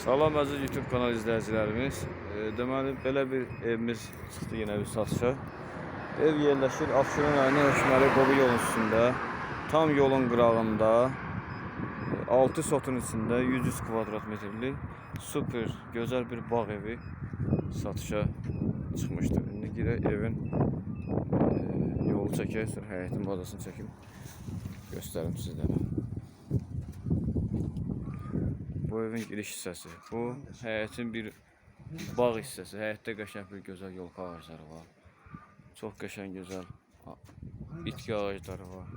Salam əziz YouTube kanal izləyicilərimiz. E, deməli belə bir evimiz çıxdı yenə bir satışa. Ev yerləşir Abşeron rayonu Hökməli Qobu yolun üstündə. Tam yolun qırağında. 6 sotun içində 100 kvadrat metrlik super gözəl bir bağ evi satışa çıxmışdır. İndi girək evin e, yolu çəkək, sonra həyətin bazasını çəkim. Göstərim sizlərə. Bu evin giriş hissəsi. Bu həyətin bir bağ hissəsi. Həyətdə qəşəng bir gözəl yolka ağacları var. Çox qəşəng gözəl bitki ağacları var.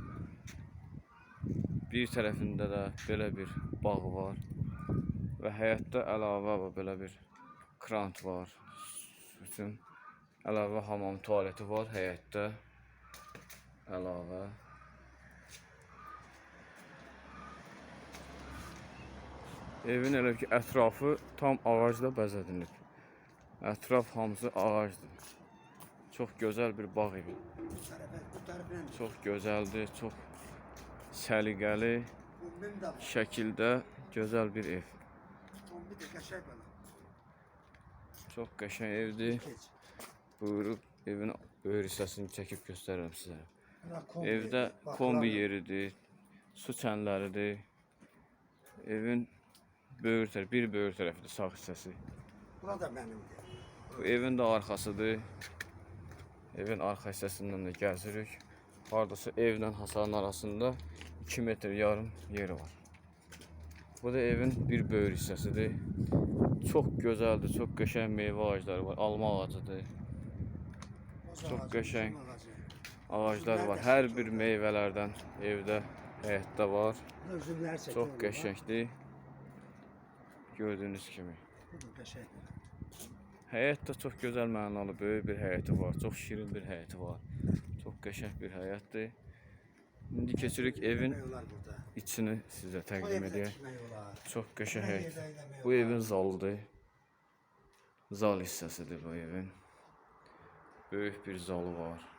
Bir tərəfində də belə bir bağ var. Və həyətdə əlavə və belə bir krant var. Su üçün əlavə hamam tualeti var həyətdə. Əlavə Evin elə ki ətrafı tam ağacla bəzədilib. Ətraf hamısı ağacdır. Çox gözəl bir bağ evi. Çox gözəldir, çox səliqəli şəkildə gözəl bir ev. Çox qəşəng evdir. Buyurub evin böyür hissəsini çəkib göstərirəm sizə. Evdə kombi yeridir, su çənləridir. Evin böyür tərəfi, bir böyür tərəfidir sağ hissəsi. Bura da benimdi. Bu evin də arxasıdır. Evin arxa hissəsindən də gəzirik. Hardasa evlə hasarın arasında 2 metr yarım yeri var. Bu da evin bir böyür hissəsidir. Çox gözəldir, çox qəşəng meyvə ağacları var. Alma ağacıdır. Ağacı, qəşəng. Ağaclar var. Hər bir meyvələrdən evdə, həyətdə var. Çox qəşəngdir. Gördüyünüz kimi. Bu da çox gözəl mənalı, böyük bir həyəti var. Çox şirin bir həyəti var. Çox qəşəng bir həyətdir. İndi keçirik evin içini sizə təqdim edək. Çox qəşəng həyət. Bu evin zalıdır. Zal hissəsidir bu evin. Böyük bir zalı var.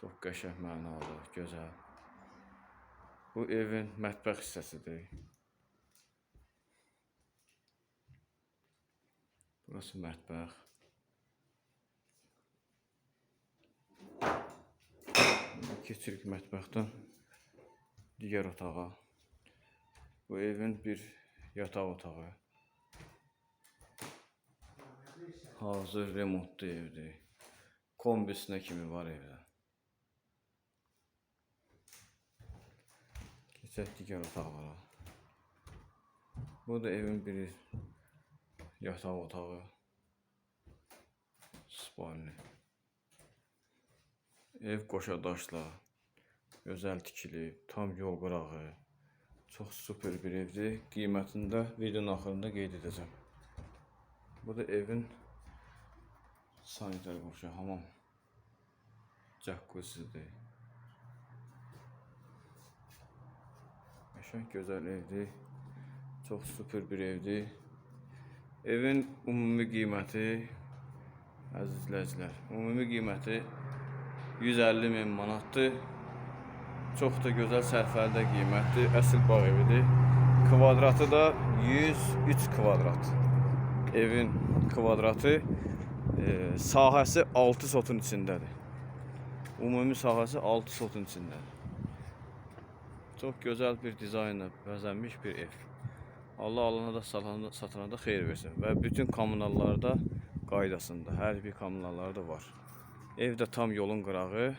Çox qəşəng mənalı, gözəl. Bu evin mətbəx hissəsidir. Burası mətbəx. İndi Keçirik mətbəxdən digər otağa. Bu evin bir yataq otağı. Hazır remontlu evdir. Kombisinə kimi var evdə. Keçək digər otaqlara. Bu da evin bir yataq otağı. Spalni. Ev qoşa daşla, gözəl tikilib, tam yol qırağı. Çox super bir evdir. Qiymətini videonun axırında qeyd edəcəm. Bu da evin sanitar qurşu, hamam. Jacuzzidir. Qəşəng gözəl evdir. Çox super bir evdir. Evin ümumi qiyməti əziz izləyicilər, ümumi qiyməti 150 min manatdır. Çox da gözəl sərfəli qiymətdir. Əsl bağ evidir. Kvadratı da 103 kvadrat. Evin kvadratı e, sahəsi 6 sotun içindədir. Ümumi sahəsi 6 sotun içindədir. Çox gözəl bir dizaynla bəzənmiş bir ev. Allah alana da satana, da xeyir versin və bütün kommunallarda qaydasında, hər bir kommunallarda var. Ev də tam yolun qırağı.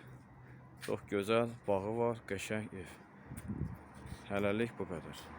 Çox gözəl bağı var, qəşəng ev. Hələlik bu qədər.